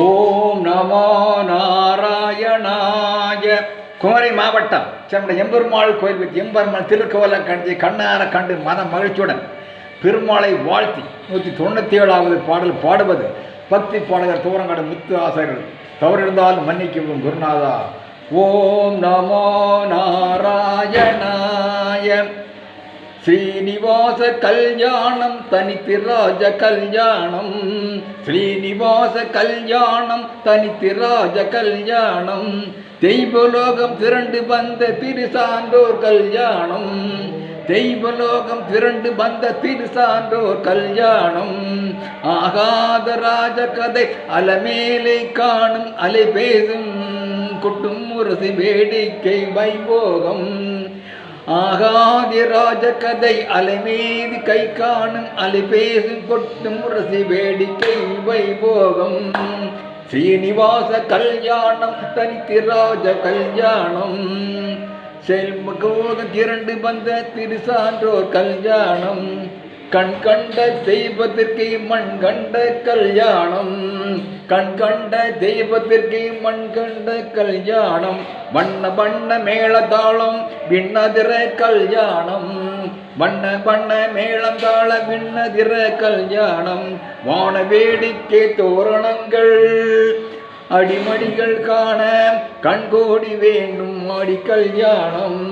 ஓம் நமோ நாராயணாய. குமரி மாவட்டம் சென்னை எம்பெருமாள் கோயில் வச்சு எம்பெருமாள் திருக்கோல கண்டு கண்ணார கண்டு மன மகிழ்ச்சியுடன் பெருமாளை வாழ்த்தி நூற்றி தொண்ணூற்றி ஏழாவது பாடல் பாடுவது. பக்தி பாடகர் தூரங்கட முத்து ஆசிரியர்கள் தவறிருந்தால் மன்னிக்கவும் குருநாதா. ஓம் நமோ நாராயணாய. ஸ்ரீனிவாச கல்யாணம் தனித்திராஜ கல்யாணம். ஸ்ரீனிவாச கல்யாணம் தனித்திராஜ கல்யாணம். தெய்வலோகம் திரண்டு வந்த திருசான்றோர் கல்யாணம். தெய்வலோகம் திரண்டு வந்த திருசான்றோர் கல்யாணம். ஆகாத ராஜ கதை அலமேலை காணும் அலை பேசும் குட்டும் முரசு வேடிக்கை வைபோகம். ஆகாதி ராஜ கதை அலைமீது கை காணும் அலை கொட்டும் ரசி வேடிக்கை வைபோகம். ஸ்ரீனிவாச கல்யாணம் தனித்திராஜ கல்யாணம். செல்மகோக திரண்டு வந்த திருசான்றோர் கல்யாணம். கண் கண்ட செய்வதற்கு மண் கண்ட கல்யாணம். கண் கண்ட தெய்வத்திற்கு மண் கண்ட கல்யாணம் வண்ண வண்ண மேளதாளம் விண்ணதிர கல்யாணம். வண்ண வண்ண மேளந்தாள விண்ணதிர கல்யாணம் வான வேடிக்கை தோரணங்கள். அடிமடிகள் காண கண்கோடி வேண்டும் மாடி கல்யாணம்.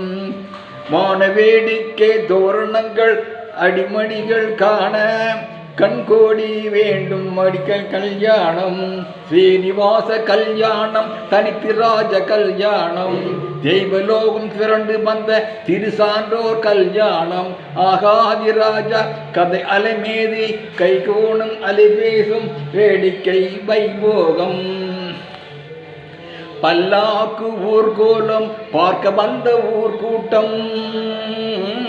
வான வேடிக்கை தோரணங்கள் அடிமடிகள் காண கண்கோடி வேண்டும் மடிக்கல் கல்யாணம் ஸ்ரீனிவாச கல்யாணம் தனித்திராஜ கல்யாணம். தெய்வலோகம் திரண்டு வந்த திருசான்றோர் கல்யாணம். ஆகாதிராஜா கதை அலைமேதி கை கோணும் அலை வேடிக்கை வைபோகம். பல்லாக்கு ஊர்கோலம் பார்க்க வந்த ஊர்கூட்டம். கூட்டம்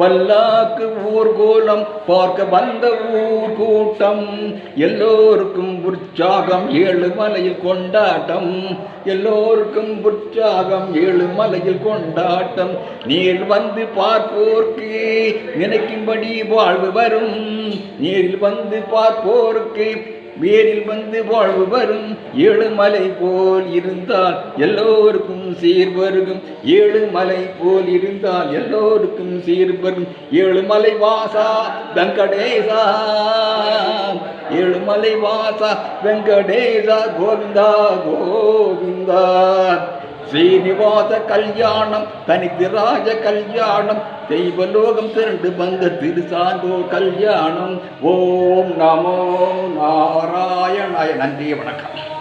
பல்லாக்கு ஊர்கோலம் பார்க்க வந்த ஊர் கூட்டம். எல்லோருக்கும் உற்சாகம் ஏழு மலையில் கொண்டாட்டம். எல்லோருக்கும் உற்சாகம் ஏழு மலையில் கொண்டாட்டம். நீர் வந்து பார்ப்போர்க்கு நினைக்கும்படி வாழ்வு வரும். நீரில் வந்து பார்ப்போருக்கு வேரில் வந்து வாழ்வு வரும். ஏழு மலை போல் இருந்தால் எல்லோருக்கும் சீர் வருகும். ஏழு மலை போல் இருந்தால் எல்லோருக்கும் சீர் வரும். ஏழு மலை வாசா வெங்கடேசா. ஏழு மலை வாசா வெங்கடேசா கோவிந்தா கோவிந்தா. ஸ்ரீனிவாச கல்யாணம் தனித்திராஜ கல்யாணம் தெய்வலோகம் திரண்டு வந்த திருசாந்தோ கல்யாணம். ஓம் நமோ நாராயணாய. நன்றி வணக்கம்.